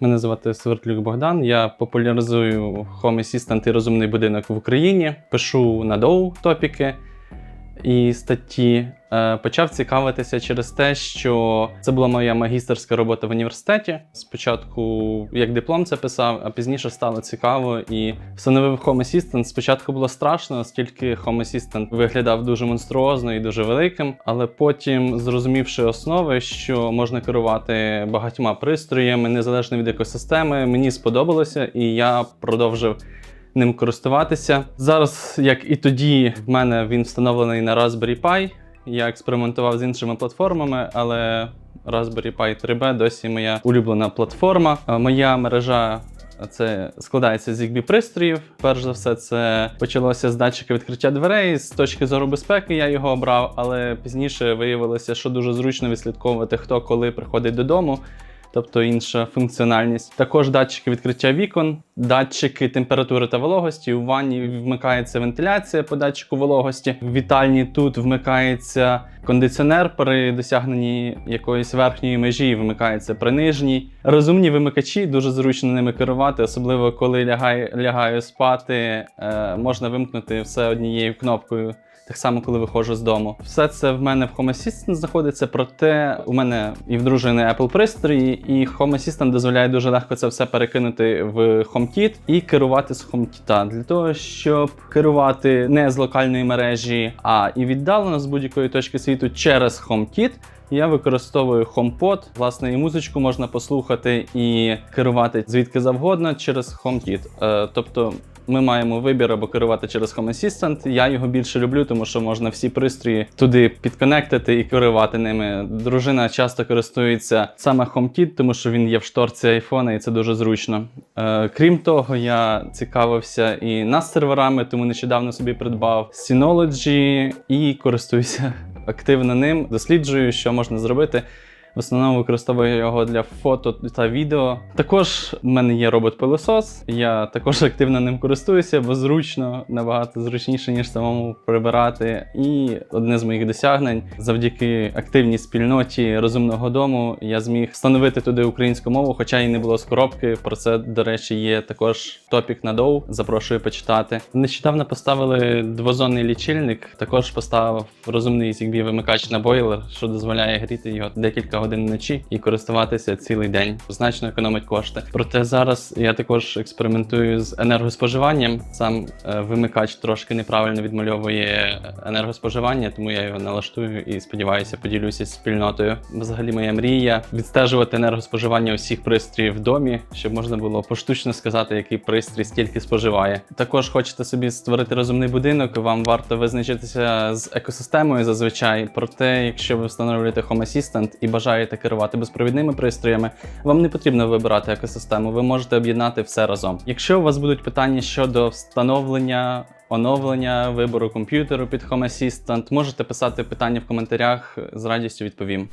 Мене звати Свердлюк Богдан. Я популяризую Home Assistant і розумний будинок в Україні. Пишу на доу топіки і статті. Е, Почав цікавитися через те, що це була моя магістерська робота в університеті. Спочатку як диплом це писав, а пізніше стало цікаво і встановив Home Assistant. Спочатку було страшно, оскільки Home Assistant виглядав дуже монструозно і дуже великим. Але потім, зрозумівши основи, що можна керувати багатьма пристроями незалежно від екосистеми, мені сподобалося, і я продовжив ним користуватися. Зараз, як і тоді, в мене він встановлений на Raspberry Pi. Я експериментував з іншими платформами, але Raspberry Pi 3B досі моя улюблена платформа. Е, Моя мережа. Це складається з zigbee пристроїв. Перш за все, це почалося з датчика відкриття дверей. З точки зору безпеки я його обрав, але пізніше виявилося, що дуже зручно відслідковувати, хто коли приходить додому тобто інша функціональність. Також датчики відкриття вікон, датчики температури та вологості. У ванні вмикається вентиляція по датчику вологості. В вітальні тут вмикається кондиціонер при досягненні якоїсь верхньої межі, вмикається при нижній. Розумні вимикачі, дуже зручно ними керувати, особливо коли лягаю, лягаю спати, е, можна вимкнути все однією кнопкою. Так само, коли виходжу з дому. Все це в мене в Home Assistant знаходиться, проте у мене і в дружини Apple пристрої, і Home Assistant дозволяє дуже легко це все перекинути в HomeKit і керувати з HomeKit. Для того, щоб керувати не з локальної мережі, а і віддалено з будь-якої точки світу через HomeKit, я використовую HomePod. Власне, і музичку можна послухати і керувати звідки завгодно через HomeKit. Е, тобто ми маємо вибір або керувати через Home Assistant. Я його більше люблю, тому що можна всі пристрої туди підконектити і керувати ними. Дружина часто користується саме HomeKit, тому що він є в шторці айфона, і це дуже зручно. Е, крім того, я цікавився і нас серверами, тому нещодавно собі придбав Synology і користуюся активно ним. Досліджую, що можна зробити. В основному використовую його для фото та відео. Також в мене є робот-пилосос. Я також активно ним користуюся, бо зручно, набагато зручніше, ніж самому прибирати. І одне з моїх досягнень завдяки активній спільноті розумного дому я зміг встановити туди українську мову, хоча і не було з коробки. Про це, до речі, є також топік на доу. Запрошую почитати. Нещодавно поставили двозонний лічильник. Також поставив розумний ZigBee вимикач на бойлер, що дозволяє гріти його декілька годин вночі і користуватися цілий день. Значно економить кошти. Проте зараз я також експериментую з енергоспоживанням. Сам е, вимикач трошки неправильно відмальовує енергоспоживання, тому я його налаштую і сподіваюся, поділюся з спільнотою. Взагалі, моя мрія відстежувати енергоспоживання усіх пристроїв в домі, щоб можна було поштучно сказати, який пристрій стільки споживає. Також хочете собі створити розумний будинок. Вам варто визначитися з екосистемою зазвичай. Проте, якщо ви встановлюєте Home Assistant і бажаєте керувати безпровідними пристроями, вам не потрібно вибирати екосистему. Ви можете об'єднати все разом. Якщо у вас будуть питання щодо встановлення оновлення вибору комп'ютеру під Home Assistant, можете писати питання в коментарях, з радістю відповім.